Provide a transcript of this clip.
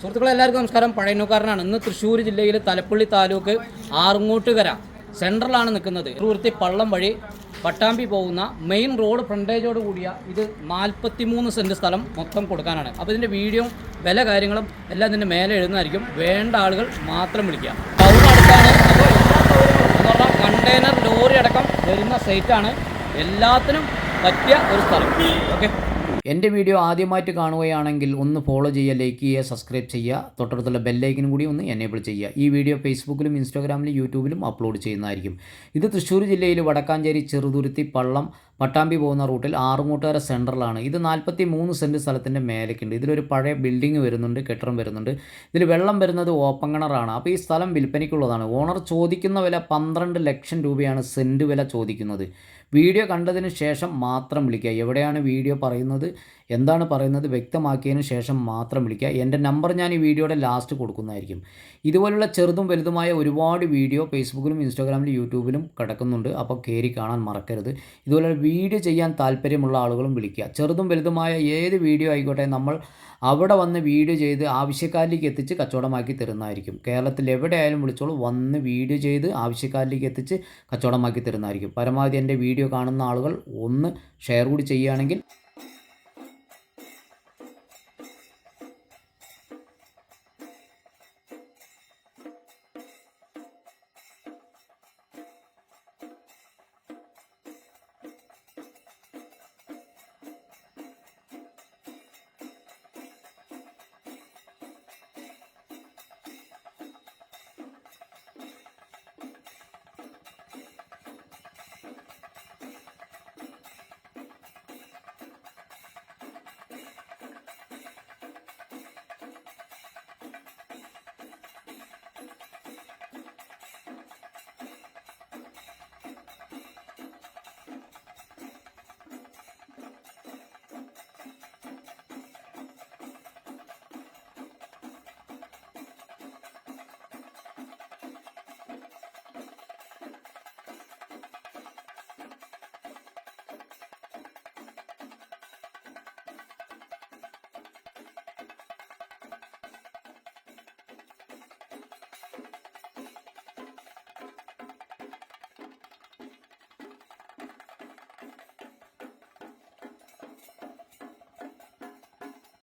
സുഹൃത്തുക്കളെ എല്ലാവർക്കും നമസ്കാരം. പഴയനൂക്കാരനാണ് ഇന്ന് തൃശ്ശൂർ ജില്ലയിലെ തലപ്പള്ളി താലൂക്ക് ആറുങ്ങോട്ടുകര സെൻട്രലാണ് നിൽക്കുന്നത്. തിരുവൃത്തി പള്ളം വഴി പട്ടാമ്പി പോകുന്ന മെയിൻ റോഡ് ഫ്രണ്ടേജോട് കൂടിയ ഇത് നാൽപ്പത്തിമൂന്ന് സെന്റ് സ്ഥലം മൊത്തം കൊടുക്കാനാണ്. അപ്പോൾ ഇതിന്റെ വീഡിയോ വില കാര്യങ്ങളും എല്ലാം ഇതിന്റെ മേലെ എഴുതുന്നതായിരിക്കും. വേണ്ട ആളുകൾ മാത്രം വിളിക്കുക. ടൗണടുത്താണ് അപ്പോൾ കണ്ടെയ്നർ ലോറി അടക്കം വരുന്ന സൈറ്റാണ് എല്ലാത്തിനും പറ്റിയ ഒരു സ്ഥലം. ഓക്കെ? എന്റെ വീഡിയോ ആദ്യമായിട്ട് കാണുകയാണെങ്കിൽ ഒന്ന് ഫോളോ ചെയ്യുക ലൈക്ക് ചെയ്യുക സബ്സ്ക്രൈബ് ചെയ്യുക. തൊട്ടടുത്തുള്ള ബെല്ലൈക്കനും കൂടി ഒന്ന് എനേബിൾ ചെയ്യുക. ഈ വീഡിയോ ഫേസ്ബുക്കിലും ഇൻസ്റ്റാഗ്രാമിലും യൂട്യൂബിലും അപ്ലോഡ് ചെയ്യുന്നതായിരിക്കും. ഇത് തൃശ്ശൂർ ജില്ലയിൽ വടക്കാഞ്ചേരി ചെറുതുരുത്തി പള്ളം പട്ടാമ്പി പോകുന്ന റൂട്ടിൽ ആറുമൂട്ടുകാര സെന്ററിലാണ് ഇത് നാൽപ്പത്തി മൂന്ന് സെന്റ് സ്ഥലത്തിന്റെ മേലേക്കുണ്ട്. ഇതിലൊരു പഴയ ബിൽഡിംഗ് വരുന്നുണ്ട് കെട്ടിടം വരുന്നുണ്ട്. ഇതിൽ വെള്ളം വരുന്നത് ഓപ്പൺ കിണറാണ് അപ്പോൾ ഈ സ്ഥലം വിൽപ്പനയ്ക്കുള്ളതാണ്. ഓണർ ചോദിക്കുന്ന വില പന്ത്രണ്ട് ലക്ഷം രൂപയാണ് സെന്റ് വില ചോദിക്കുന്നത്. വീഡിയോ കണ്ടതിന് ശേഷം മാത്രം വിളിക്കുക. എവിടെയാണ് വീഡിയോ പറയുന്നത്? എന്താണ് പറയുന്നത്? വ്യക്തമാക്കിയതിന് ശേഷം മാത്രം വിളിക്കുക. എന്റെ നമ്പർ ഞാൻ ഈ വീഡിയോയുടെ ലാസ്റ്റ് കൊടുക്കുന്നതായിരിക്കും. ഇതുപോലുള്ള ചെറുതും വലുതുമായ ഒരുപാട് വീഡിയോ ഫേസ്ബുക്കിലും ഇൻസ്റ്റാഗ്രാമിലും യൂട്യൂബിലും കിടക്കുന്നുണ്ട്. അപ്പോൾ കയറി കാണാൻ മറക്കരുത്. ഇതുപോലെ വീഡിയോ ചെയ്യാൻ താല്പര്യമുള്ള ആളുകളും വിളിക്കുക. ചെറുതും വലുതുമായ ഏത് വീഡിയോ ആയിക്കോട്ടെ നമ്മൾ അവിടെ വന്ന് വീഡിയോ ചെയ്ത് ആവശ്യക്കാരിലേക്ക് എത്തിച്ച് കച്ചവടമാക്കി തരുന്നതായിരിക്കും. കേരളത്തിൽ എവിടെയായാലും വിളിച്ചോളൂ. വന്ന് വീഡിയോ ചെയ്ത് ആവശ്യക്കാരിലേക്ക് എത്തിച്ച് കച്ചവടമാക്കി തരുന്നതായിരിക്കും. പരമാവധി എന്റെ വീഡിയോ കാണുന്ന ആളുകൾ ഒന്ന് ഷെയർ കൂടി ചെയ്യുകയാണെങ്കിൽ